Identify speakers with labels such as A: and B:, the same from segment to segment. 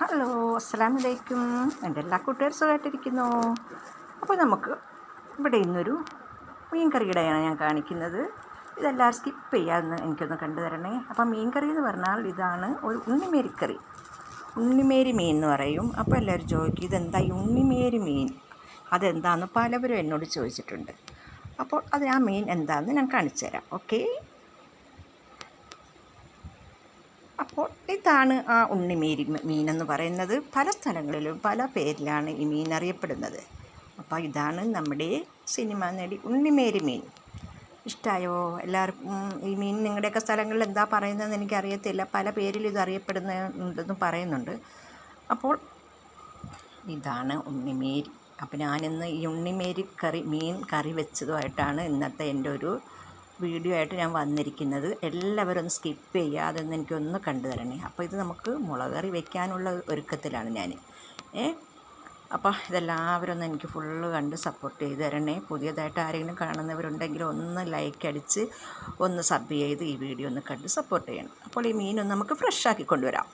A: Hello അസ്സാം വലൈക്കും എന്റെ എല്ലാ കൂട്ടുകാരും സുഖമായിട്ടിരിക്കുന്നു. അപ്പോൾ നമുക്ക് ഇവിടെ ഇന്നൊരു മീൻ കറിയുടെയാണ് ഞാൻ കാണിക്കുന്നത്. ഇതെല്ലാം സ്കിപ്പ് ചെയ്യാമെന്ന് എനിക്കൊന്ന് കണ്ടു തരണേ. അപ്പം മീൻ കറി എന്ന് പറഞ്ഞാൽ ഇതാണ് ഒരു ഉണ്ണിമേരിക്കറി ഉണ്ണിമേരി മീൻ എന്ന് പറയും. അപ്പോൾ എല്ലാവരും ചോദിക്കും ഇതെന്താ ഈ ഉണ്ണിമേരി മീൻ? അതെന്താന്ന്? പലവരും എന്നോട് ചോദിച്ചിട്ടുണ്ട്. അപ്പോൾ അത് ആ മീൻ എന്താണെന്ന് ഞാൻ കാണിച്ചു തരാം. ഓക്കേ അപ്പോൾ ഇതാണ് ആ ഉണ്ണിമേരി മീനെന്ന് പറയുന്നത്. പല സ്ഥലങ്ങളിലും പല പേരിലാണ് ഈ മീൻ അറിയപ്പെടുന്നത്. അപ്പോൾ ഇതാണ് നമ്മുടെ സിനിമ നടി ഉണ്ണിമേരി മീൻ. ഇഷ്ടമായോ എല്ലാവർക്കും ഈ മീൻ നിങ്ങളുടെയൊക്കെ സ്ഥലങ്ങളിൽ എന്താ പറയുന്നതെന്ന് എനിക്കറിയത്തില്ല. പല പേരിൽ ഇത് അറിയപ്പെടുന്നുണ്ടെന്ന് പറയുന്നുണ്ട്. അപ്പോൾ ഇതാണ് ഉണ്ണിമേരി അപ്പോൾ ഞാനിന്ന് ഈ ഉണ്ണിമേരി കറി മീൻ കറി വെച്ചതുമായിട്ടാണ് ഇന്നത്തെ എന്റെ ഒരു വീഡിയോ ആയിട്ട് ഞാൻ വന്നിരിക്കുന്നത്. എല്ലാവരും ഒന്ന് സ്കിപ്പ് ചെയ്യുക ഒന്ന് എനിക്കൊന്ന് കണ്ടു തരണേ. അപ്പോൾ ഇത് നമുക്ക് മുളക് കറി വെക്കാനുള്ള ഒരുക്കത്തിലാണ് ഞാൻ ഏ? അപ്പോൾ ഇതെല്ലാവരും ഒന്ന് എനിക്ക് ഫുള്ള് കണ്ട് സപ്പോർട്ട് ചെയ്ത് തരണേ. പുതിയതായിട്ട് ആരെങ്കിലും കാണുന്നവരുണ്ടെങ്കിൽ ഒന്ന് ലൈക്ക് അടിച്ച് ഒന്ന് സബ് ചെയ്ത് ഈ വീഡിയോ ഒന്ന് കണ്ട് സപ്പോർട്ട് ചെയ്യണം. അപ്പോൾ ഈ മീനൊന്ന് നമുക്ക് ഫ്രഷ് ആക്കി കൊണ്ടുവരാം.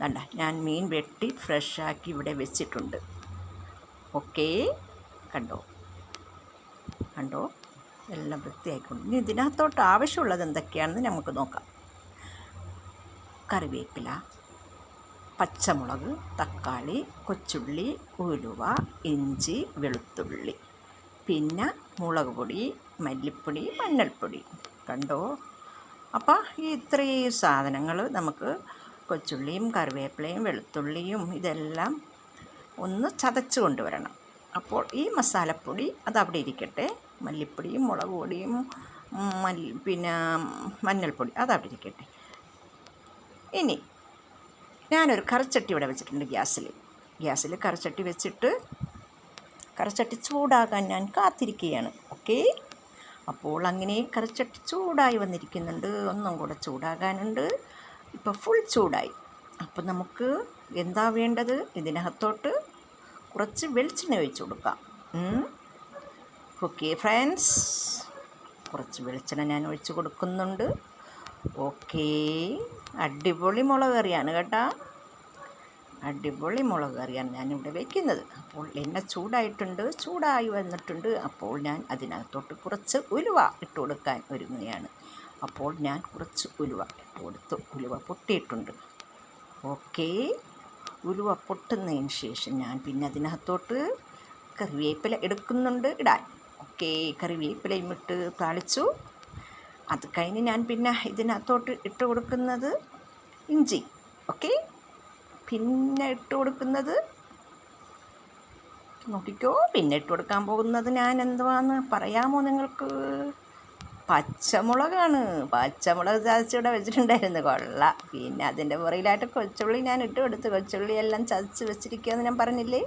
A: വേണ്ട ഞാൻ മീൻ വെട്ടി ഫ്രഷ് ആക്കി ഇവിടെ വെച്ചിട്ടുണ്ട്. ഓക്കേ കണ്ടോ? കണ്ടോ? എല്ലാം വൃത്തിയായിക്കൊണ്ട്. ഇനി ഇതിനകത്തോട്ട് ആവശ്യമുള്ളത് എന്തൊക്കെയാണെന്ന് നമുക്ക് നോക്കാം. കറിവേപ്പില പച്ചമുളക് തക്കാളി കൊച്ചുള്ളി ഉലുവ ഇഞ്ചി വെളുത്തുള്ളി പിന്നെ മുളക് പൊടി മല്ലിപ്പൊടി മഞ്ഞൾപ്പൊടി. കണ്ടോ? അപ്പോൾ ഈ ഇത്രയും സാധനങ്ങൾ നമുക്ക് കൊച്ചുള്ളിയും കറിവേപ്പിലയും വെളുത്തുള്ളിയും ഇതെല്ലാം ഒന്ന് ചതച്ച് കൊണ്ടുവരണം. അപ്പോൾ ഈ മസാലപ്പൊടി അതവിടെ ഇരിക്കട്ടെ. മല്ലിപ്പൊടിയും മുളക് പൊടിയും മല്ലി പിന്നെ മഞ്ഞൾപ്പൊടി അതവിടെ ഇരിക്കട്ടെ. ഇനി ഞാനൊരു കറിച്ചട്ടി ഇവിടെ വെച്ചിട്ടുണ്ട് ഗ്യാസിൽ. ഗ്യാസിൽ കറിച്ചട്ടി വെച്ചിട്ട് കറിച്ചട്ടി ചൂടാകാൻ ഞാൻ കാത്തിരിക്കുകയാണ്. ഓക്കെ? അപ്പോൾ അങ്ങനെ കറിച്ചട്ടി ചൂടായി വന്നിരിക്കുന്നുണ്ട്. ഒന്നും കൂടെ ചൂടാകാനുണ്ട്. ഇപ്പോൾ ഫുൾ ചൂടായി. അപ്പോൾ നമുക്ക് എന്താ വേണ്ടത് ഇതിനകത്തോട്ട്? കുറച്ച് വെളിച്ചെണ്ണ ഒഴിച്ച് കൊടുക്കാം. ഓക്കെ ഫ്രണ്ട്സ് കുറച്ച് വെളിച്ചെണ്ണ ഞാൻ ഒഴിച്ച് കൊടുക്കുന്നുണ്ട്. ഓക്കേ അടിപൊളി മുളക് കറിയാണ് കേട്ടോ. അടിപൊളി മുളക് കറിയാണ് ഞാനിവിടെ വെക്കുന്നത്. അപ്പോൾ എണ്ണ ചൂടായിട്ടുണ്ട് ചൂടായി വന്നിട്ടുണ്ട്. അപ്പോൾ ഞാൻ അതിനകത്തോട്ട് കുറച്ച് ഉലുവ ഇട്ട് കൊടുക്കാൻ ഒരുങ്ങുകയാണ്. അപ്പോൾ ഞാൻ കുറച്ച് ഉലുവ ഇട്ട് കൊടുത്തു. ഉലുവ പൊട്ടിയിട്ടുണ്ട്. ഓക്കേ ഉലുവ പൊട്ടുന്നതിന് ശേഷം ഞാൻ പിന്നെ അതിനകത്തോട്ട് കറിവേപ്പില എടുക്കുന്നുണ്ട് ഇടാൻ. ഓക്കെ കറിവേപ്പിലയും ഇട്ട് താളിച്ചു. അത് കഴിഞ്ഞ് ഞാൻ പിന്നെ ഇതിനകത്തോട്ട് ഇട്ട് കൊടുക്കുന്നത് ഇഞ്ചി. ഓക്കെ പിന്നെ ഇട്ട് കൊടുക്കുന്നത് നോക്കിക്കോ പിന്നെ ഇട്ട് കൊടുക്കാൻ പോകുന്നത് ഞാൻ എന്തുവാന്ന് പറയാമോ നിങ്ങൾക്ക്? പച്ചമുളകാണ്. പച്ചമുളക് ചതച്ചിവിടെ വെച്ചിട്ടുണ്ടായിരുന്നു. കൊള്ള. പിന്നെ അതിന്റെ പുറയിലായിട്ട് കൊച്ചുള്ളി ഞാൻ ഇട്ട് കൊടുത്തു. കൊച്ചുള്ളി എല്ലാം ചതച്ച് വെച്ചിരിക്കുകയെന്ന് ഞാൻ പറഞ്ഞില്ലേ?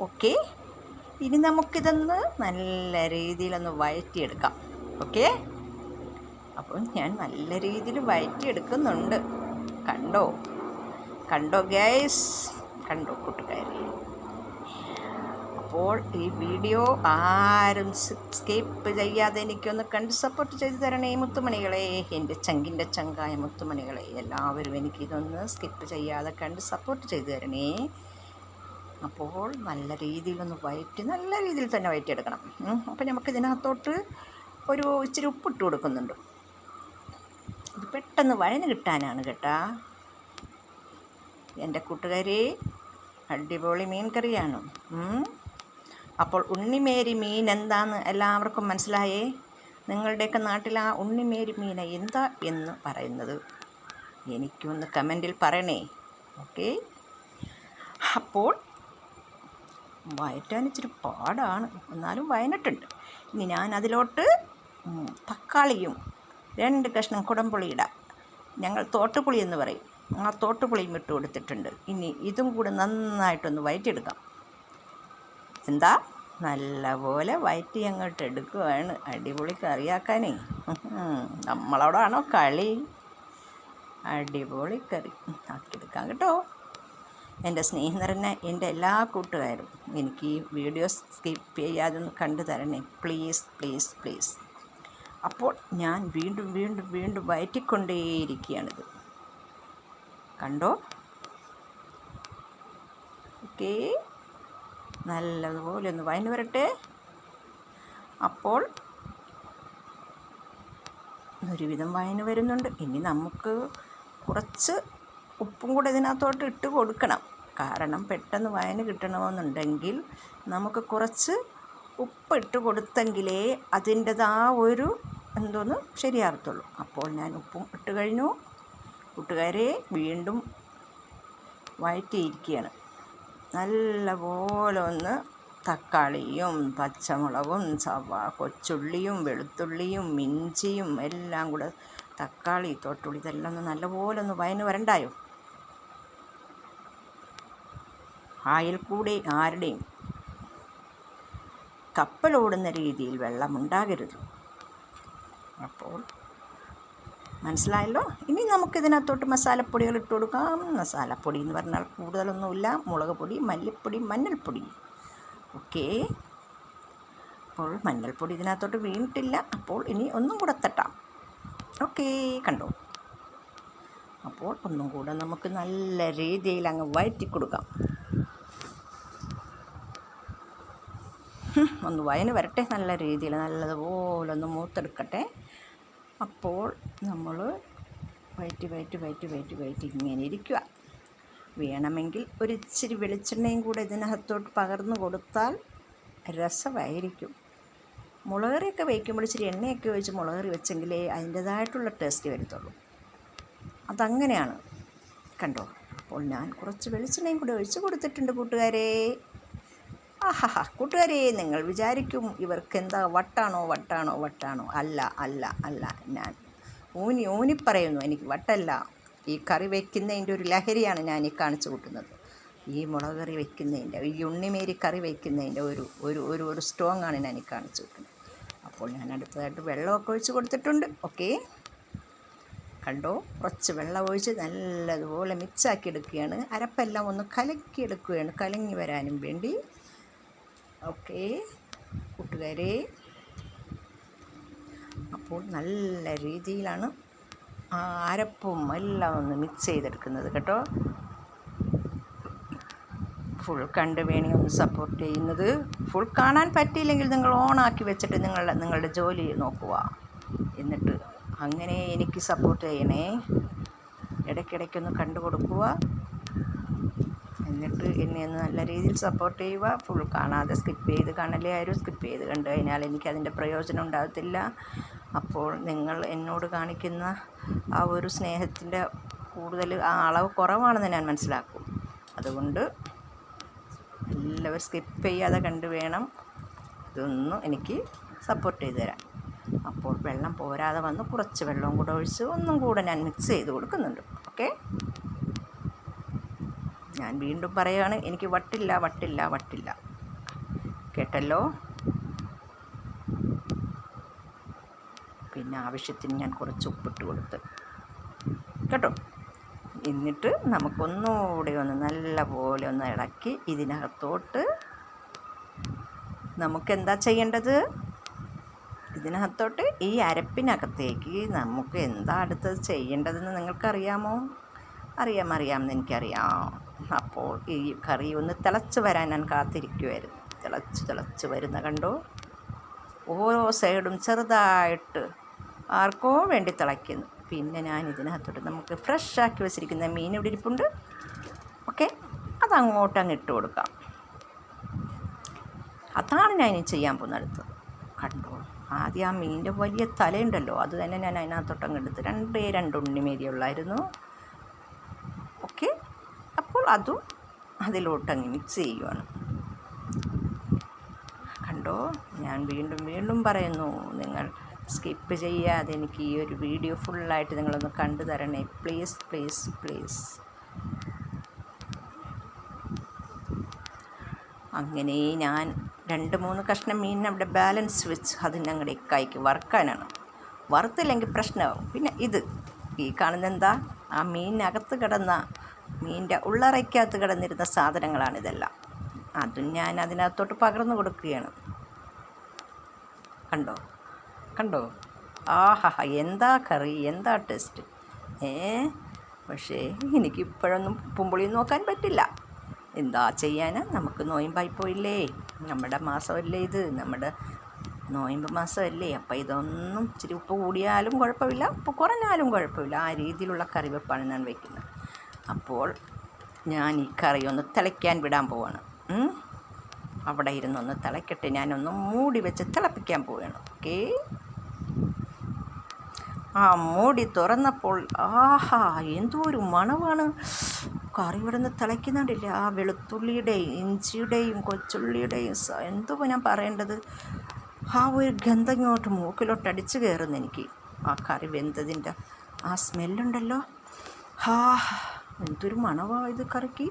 A: ഓക്കെ. ഇനി നമുക്കിതൊന്ന് നല്ല രീതിയിലൊന്ന് വഴറ്റിയെടുക്കാം. ഓക്കെ? അപ്പോൾ ഞാൻ നല്ല രീതിയിൽ വഴറ്റിയെടുക്കുന്നുണ്ട്. കണ്ടോ? കണ്ടോ ഗ്യാസ് കണ്ടോ കൂട്ടുകാരി? അപ്പോൾ ഈ വീഡിയോ ആരും സ്കിപ്പ് ചെയ്യാതെ എനിക്കൊന്ന് കണ്ട് സപ്പോർട്ട് ചെയ്തു തരണേ മുത്തുമണികളെ. എന്റെ ചങ്കിന്റെ ചങ്കായ മുത്തുമണികളെ. എല്ലാവരും എനിക്കിതൊന്ന് സ്കിപ്പ് ചെയ്യാതെ കണ്ട് സപ്പോർട്ട് ചെയ്തു തരണേ. അപ്പോൾ നല്ല രീതിയിലൊന്ന് വയറ്റി നല്ല രീതിയിൽ തന്നെ വയറ്റിയെടുക്കണം. അപ്പോൾ നമുക്ക് ഇതിനകത്തോട്ട് ഒരു ഇച്ചിരി ഉപ്പിട്ട് കൊടുക്കുന്നുണ്ട്. ഇത് പെട്ടെന്ന് വഴന് കിട്ടാനാണ് കേട്ടാ. എന്റെ കൂട്ടുകാരി അടിപൊളി മീൻ കറിയാണ് അപ്പോൾ ഉണ്ണിമേരി മീൻ എന്താന്ന് എല്ലാവർക്കും മനസ്സിലായേ? നിങ്ങളുടെയൊക്കെ നാട്ടിൽ ആ ഉണ്ണിമേരി മീന എന്താ എന്ന് പറയുന്നത്? എനിക്കൊന്ന് കമന്റിൽ പറയണേ. ഓക്കെ. അപ്പോൾ വയറ്റാൻ ഇച്ചിരി പാടാണ്. എന്നാലും വയനട്ടുണ്ട്. ഇനി ഞാൻ അതിലോട്ട് തക്കാളിയും രണ്ട് കഷ്ണം കുടംപുളി ഇടാം. ഞങ്ങൾ തോട്ടുപുളി എന്ന് പറയും. ആ തോട്ടുപുളിയും ഇട്ട് കൊടുത്തിട്ടുണ്ട് ഇനി ഇതും കൂടെ നന്നായിട്ടൊന്ന് വയറ്റിയെടുക്കാം. എന്താ? നല്ലപോലെ വയറ്റി അങ്ങോട്ട് എടുക്കുകയാണ് അടിപൊളി കറിയാക്കാനേ. നമ്മളോടാണോ കളി? അടിപൊളി കറി. ആക്കിയെടുക്കാം കേട്ടോ. എന്റെ സ്നേഹം നിറഞ്ഞ എന്റെ എല്ലാ കൂട്ടുകാരും എനിക്ക് ഈ വീഡിയോസ് സ്കിപ്പ് ചെയ്യാതെ ഒന്ന് കണ്ടു തരണേ. Please please please. അപ്പോൾ ഞാൻ വീണ്ടും വീണ്ടും വീണ്ടും വയറ്റിക്കൊണ്ടേയിരിക്കുകയാണിത്. കണ്ടോ? ഓക്കേ. നല്ലതുപോലെ ഒന്ന് വയന്ന് വരട്ടെ. അപ്പോൾ ഒരുവിധം വായന വരുന്നുണ്ട്. ഇനി നമുക്ക് കുറച്ച് ഉപ്പും കൂടെ ഇതിനകത്തോട്ട് ഇട്ട് കൊടുക്കണം. കാരണം പെട്ടെന്ന് വയന് കിട്ടണമെന്നുണ്ടെങ്കിൽ നമുക്ക് കുറച്ച് ഉപ്പ് ഇട്ട് കൊടുത്തെങ്കിലേ അതിന്റെത് ഒരു എന്തോന്ന് ശരിയാകത്തുള്ളൂ അപ്പോൾ ഞാൻ ഉപ്പും ഇട്ട് കഴിഞ്ഞു. കൂട്ടുകാരെ വീണ്ടും വഴറ്റിയിരിക്കുകയാണ്. നല്ലപോലെ ഒന്ന് തക്കാളിയും പച്ചമുളകും സവാ കൊച്ചുള്ളിയും വെളുത്തുള്ളിയും ഇഞ്ചിയും എല്ലാം കൂടെ തക്കാളി തൊട്ടുള്ളി ഇതെല്ലാം ഒന്ന് നല്ലപോലെ ഒന്ന് വയന്ന് വരണ്ടായോ? ആയിൽ കൂടി ആരുടെയും കപ്പലോടുന്ന രീതിയിൽ വെള്ളമുണ്ടാകരുത്. അപ്പോൾ മനസ്സിലായല്ലോ? ഇനി നമുക്കിതിനകത്തോട്ട് മസാലപ്പൊടികൾ ഇട്ട് കൊടുക്കാം. മസാലപ്പൊടി എന്ന് പറഞ്ഞാൽ കൂടുതലൊന്നുമില്ല. മുളക് പൊടി മല്ലിപ്പൊടി മഞ്ഞൾപ്പൊടി. ഓക്കെ. അപ്പോൾ മഞ്ഞൾപ്പൊടി ഇതിനകത്തോട്ട് വീണിട്ടില്ല. അപ്പോൾ ഇനി ഒന്നും കൂടെ തട്ടാം. ഓക്കെ കണ്ടോ? അപ്പോൾ ഒന്നും കൂടെ നമുക്ക് നല്ല രീതിയിൽ അങ്ങ് വഴറ്റി കൊടുക്കാം ഒന്ന് വയന് വരട്ടെ. നല്ല രീതിയിൽ നല്ലതുപോലെ ഒന്ന് മൂത്തെടുക്കട്ടെ. അപ്പോൾ നമ്മൾ വയറ്റി വയറ്റി വയറ്റി വയറ്റി വയറ്റി ഇങ്ങനെ ഇരിക്കുക. വേണമെങ്കിൽ ഒരു ഇച്ചിരി വെളിച്ചെണ്ണയും കൂടെ ഇതിനകത്തോട്ട് പകർന്നു കൊടുത്താൽ രസമായിരിക്കും. മുളകറിയൊക്കെ വയ്ക്കുമ്പോൾ ഇച്ചിരി എണ്ണയൊക്കെ ഒഴിച്ച് മുളകറി വെച്ചെങ്കിലേ അതിന്റേതായിട്ടുള്ള ടേസ്റ്റ് വരത്തുള്ളൂ. അതങ്ങനെയാണ്. കണ്ടോ? അപ്പോൾ ഞാൻ കുറച്ച് വെളിച്ചെണ്ണയും കൂടെ ഒഴിച്ച് കൊടുത്തിട്ടുണ്ട് കൂട്ടുകാരെ. ആഹാ കൂട്ടുകാരെ നിങ്ങൾ വിചാരിക്കും ഇവർക്ക് എന്താ വട്ടാണോ വട്ടാണോ വട്ടാണോ? അല്ല അല്ല അല്ല ഞാൻ ഊനി ഊനി പറയുന്നു എനിക്ക് വട്ടല്ല. ഈ കറി വയ്ക്കുന്നതിന്റെ ഒരു ലഹരിയാണ് ഞാൻ ഈ കാണിച്ചു കൂട്ടുന്നത്. ഈ മുളക് കറി വയ്ക്കുന്നതിന്റെ ഈ ഉണ്ണിമേരി കറി വയ്ക്കുന്നതിന്റെ ഒരു ഒരു ഒരു ഒരു സ്ട്രോങ് ആണ് ഞാൻ ഈ കാണിച്ചു കൂട്ടുന്നത്. അപ്പോൾ ഞാൻ അടുത്തതായിട്ട് വെള്ളമൊക്കെ ഒഴിച്ച് കൊടുത്തിട്ടുണ്ട്. ഓക്കെ. കണ്ടോ? കുറച്ച് വെള്ളം ഒഴിച്ച് നല്ലതുപോലെ മിക്സാക്കി എടുക്കുകയാണ്. അരപ്പെല്ലാം ഒന്ന് കലക്കി എടുക്കുകയാണ് കലങ്ങി വരാനും വേണ്ടി. ഓക്കെ. കൂട്ടുകാരെ അപ്പോൾ നല്ല രീതിയിലാണ് അരപ്പും എല്ലാം ഒന്ന് മിക്സ് ചെയ്തെടുക്കുന്നത് കേട്ടോ. ഫുൾ കണ്ട് വേണി ഒന്ന് സപ്പോർട്ട് ചെയ്യുന്നത്. ഫുൾ കാണാൻ പറ്റിയില്ലെങ്കിൽ നിങ്ങൾ ഓണാക്കി വെച്ചിട്ട് നിങ്ങൾ നിങ്ങളുടെ ജോലി നോക്കുക. എന്നിട്ട് അങ്ങനെ എനിക്ക് സപ്പോർട്ട് ചെയ്യണേ. ഇടയ്ക്കിടയ്ക്കൊന്ന് കണ്ടു കൊടുക്കുക എന്നിട്ട് എന്നെ നല്ല രീതിയിൽ സപ്പോർട്ട് ചെയ്യുക. ഫുൾ കാണാതെ സ്കിപ്പ് ചെയ്ത് കാണലേ ആരും സ്കിപ്പ് ചെയ്ത് കണ്ടു കഴിഞ്ഞാൽ എനിക്കതിന്റെ പ്രയോജനം ഉണ്ടാകത്തില്ല. അപ്പോൾ നിങ്ങൾ എന്നോട് കാണിക്കുന്ന ആ ഒരു സ്നേഹത്തിന്റെ കൂടുതൽ ആ അളവ് കുറവാണെന്ന് ഞാൻ മനസ്സിലാക്കും. അതുകൊണ്ട് എല്ലാവരും സ്കിപ്പ് ചെയ്യാതെ കണ്ടു വേണം. ഇതൊന്നും എനിക്ക് സപ്പോർട്ട് ചെയ്ത് തരാം അപ്പോൾ വെള്ളം പോരാതെ വന്ന് കുറച്ച് വെള്ളവും കൂടെ ഒഴിച്ച് ഒന്നും കൂടെ ഞാൻ മിക്സ് ചെയ്ത് കൊടുക്കുന്നുണ്ട്. ഓക്കെ ഞാൻ വീണ്ടും പറയുകയാണ് എനിക്ക് വട്ടില്ല വട്ടില്ല വട്ടില്ല. കേട്ടല്ലോ? പിന്നെ ആവശ്യത്തിന് ഞാൻ കുറച്ച് ഉപ്പിട്ട് കൊടുത്ത്. കേട്ടോ? എന്നിട്ട് നമുക്കൊന്നുകൂടെ ഒന്ന് നല്ല പോലെ ഒന്ന് ഇളക്കി ഇതിനകത്തോട്ട് നമുക്കെന്താ ചെയ്യേണ്ടത്? ഇതിനകത്തോട്ട് ഈ അരപ്പിനകത്തേക്ക് നമുക്ക് എന്താ അടുത്തത് ചെയ്യേണ്ടതെന്ന് നിങ്ങൾക്കറിയാമോ? അറിയാം അറിയാമെന്ന് എനിക്കറിയാം. അപ്പോൾ ഈ കറി ഒന്ന് തിളച്ച് വരാൻ ഞാൻ കാത്തിരിക്കുമായിരുന്നു തിളച്ച് തിളച്ച് വരുന്ന കണ്ടോ? ഓരോ സൈഡും ചെറുതായിട്ട് ആർക്കോ വേണ്ടി തിളയ്ക്കുന്നു. പിന്നെ ഞാൻ ഇതിനകത്തോട്ട് നമുക്ക് ഫ്രഷ് ആക്കി വെച്ചിരിക്കുന്ന മീൻ ഇവിടെ ഇരിപ്പുണ്ട്. ഓക്കെ അതങ്ങോട്ട് അങ്ങ് ഇട്ട് കൊടുക്കാം. അതാണ് ഞാൻ ഇനി ചെയ്യാൻ പോകുന്ന അടുത്തത്. കണ്ടോ? ആദ്യം ആ മീനിന്റെ വലിയ തലയുണ്ടല്ലോ. അത് തന്നെ ഞാൻ അതിനകത്തോട്ടങ്ങ് എടുത്ത് രണ്ടേ രണ്ട് ഉണ്ണിമേരി ഉള്ളായിരുന്നു അതും അതിലോട്ട് അങ്ങ് മിക്സ് ചെയ്യുവാണ്. കണ്ടോ? ഞാൻ വീണ്ടും വീണ്ടും പറയുന്നു നിങ്ങൾ സ്കിപ്പ് ചെയ്യാതെ എനിക്ക് ഈ ഒരു വീഡിയോ ഫുള്ളായിട്ട് നിങ്ങളൊന്ന് കണ്ടു തരണേ. Please please please. അങ്ങനെ ഞാൻ രണ്ട് മൂന്ന് കഷ്ണം മീൻ അവിടെ ബാലൻസ് വെച്ച് അത് ഞങ്ങളുടെ ഇക്കായ്ക്ക് വറുക്കാനാണ്. വറുത്തില്ലെങ്കിൽ പ്രശ്നമാവും. പിന്നെ ഇത് ഈ കാണുന്ന എന്താ ആ മീനിനകത്ത് കിടന്ന മീനിന്റെ ഉള്ളറയ്ക്കകത്ത് കിടന്നിരുന്ന സാധനങ്ങളാണിതെല്ലാം അതും ഞാൻ അതിനകത്തോട്ട് പകർന്നു കൊടുക്കുകയാണ്. കണ്ടോ? കണ്ടോ? ആഹാ എന്താ കറി? എന്താ ടേസ്റ്റ് ഏ? പക്ഷേ എനിക്കിപ്പോഴൊന്നും പുമ്പുളി നോക്കാൻ പറ്റില്ല. എന്താ ചെയ്യാൻ നമുക്ക് നോയമ്പായി പോയില്ലേ നമ്മുടെ മാസമല്ലേ ഇത്? നമ്മുടെ നോയമ്പ് മാസമല്ലേ? അപ്പോൾ ഇതൊന്നും ഇച്ചിരി ഉപ്പ് കൂടിയാലും കുഴപ്പമില്ല ഉപ്പ് കുറഞ്ഞാലും കുഴപ്പമില്ല. ആ രീതിയിലുള്ള കറിവെപ്പാണ് ഞാൻ വയ്ക്കുന്നത് അപ്പോൾ ഞാൻ ഈ കറി ഒന്ന് തിളയ്ക്കാൻ വിടാൻ പോവാണ്. അവിടെ ഇരുന്നൊന്ന് തിളയ്ക്കട്ടെ. ഞാനൊന്ന് മൂടി വെച്ച് തിളപ്പിക്കാൻ പോവുകയാണ് ഓക്കേ? ആ മൂടി തുറന്നപ്പോൾ ആഹാ എന്തോ ഒരു മണമാണ്. കറി ഇവിടെ നിന്ന് തിളയ്ക്കുന്നുണ്ടില്ല. ആ വെളുത്തുള്ളിയുടെയും ഇഞ്ചിയുടെയും കൊച്ചുള്ളിയുടെയും എന്തോ ഞാൻ പറയേണ്ടത്? ആ ഒരു ഗന്ധം ഇങ്ങോട്ട് മൂക്കിലോട്ട് അടിച്ചു കയറുന്നു എനിക്ക് ആ കറി വെന്തതിന്റെ ആ സ്മെല്ലുണ്ടല്ലോ. ഹാ എന്തൊരു മണവാ ഇത് കറിക്ക്.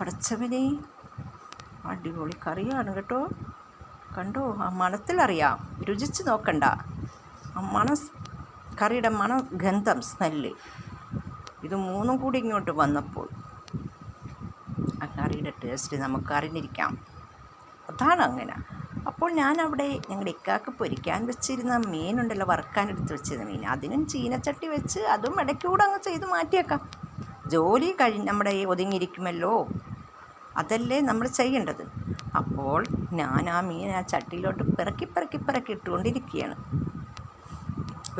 A: പടച്ചവനെ അടിപൊളി കറിയാണ് കേട്ടോ. കണ്ടോ? ആ മണത്തിലറിയാം. രുചിച്ച് നോക്കണ്ട. ആ മണം കറിയുടെ മണം ഗന്ധം സ്മെല്ല്. ഇത് മൂന്നും കൂടി ഇങ്ങോട്ട് വന്നപ്പോൾ ആ കറിയുടെ ടേസ്റ്റ് നമുക്ക് അറിഞ്ഞിരിക്കാം. അതാണ് അങ്ങനെ. അപ്പോൾ ഞാനവിടെ ഞങ്ങളുടെ ഇക്കാക്ക് പൊരിക്കാൻ വെച്ചിരുന്ന മീനുണ്ടല്ലോ വറുക്കാൻ എടുത്ത് വെച്ചിരുന്ന മീൻ. അതിനും ചീനച്ചട്ടി വെച്ച് അതും ഇടയ്ക്കൂടെ അങ്ങ് ചെയ്ത് മാറ്റിയേക്കാം. ജോലി കഴിഞ്ഞ് നമ്മുടെ ഈ ഒതുങ്ങിയിരിക്കുമല്ലോ. അതല്ലേ നമ്മൾ ചെയ്യേണ്ടത്. അപ്പോൾ ഞാൻ ആ മീൻ ആ ചട്ടിയിലോട്ട് പിറക്കി പിറക്കി പിറക്കി ഇട്ടുകൊണ്ടിരിക്കുകയാണ്.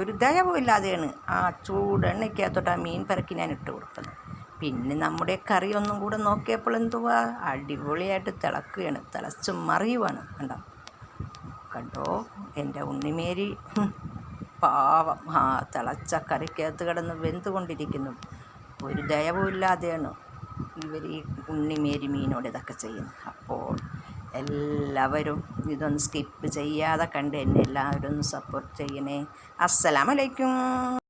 A: ഒരു ദയവുമില്ലാതെയാണ് ആ ചൂടെണ്ണയ്ക്കകത്തോട്ട് ആ മീൻ പിറക്കി ഞാൻ ഇട്ട് കൊടുക്കുന്നത് പിന്നെ നമ്മുടെ കറി ഒന്നും കൂടെ നോക്കിയപ്പോൾ എന്തുവാ? അടിപൊളിയായിട്ട് തിളക്കുകയാണ്. തിളച്ച് മറിയുവാണ്. കണ്ടോ? കണ്ടോ? എന്റെ ഉണ്ണിമേരി. പാവം. ആ തിളച്ച കറിക്കകത്ത് കിടന്ന് വെന്തുകൊണ്ടിരിക്കുന്നു. ഒരു ദയവുമില്ലാതെയാണ് ഇവർ ഈ ഉണ്ണിമേരി മീനോട് ഇതൊക്കെ ചെയ്യുന്നത്. അപ്പോൾ എല്ലാവരും ഇതൊന്ന് സ്കിപ്പ് ചെയ്യാതെ കണ്ട് എന്നെ എല്ലാവരും ഒന്ന് സപ്പോർട്ട് ചെയ്യണേ. അസ്സലാമലൈക്കും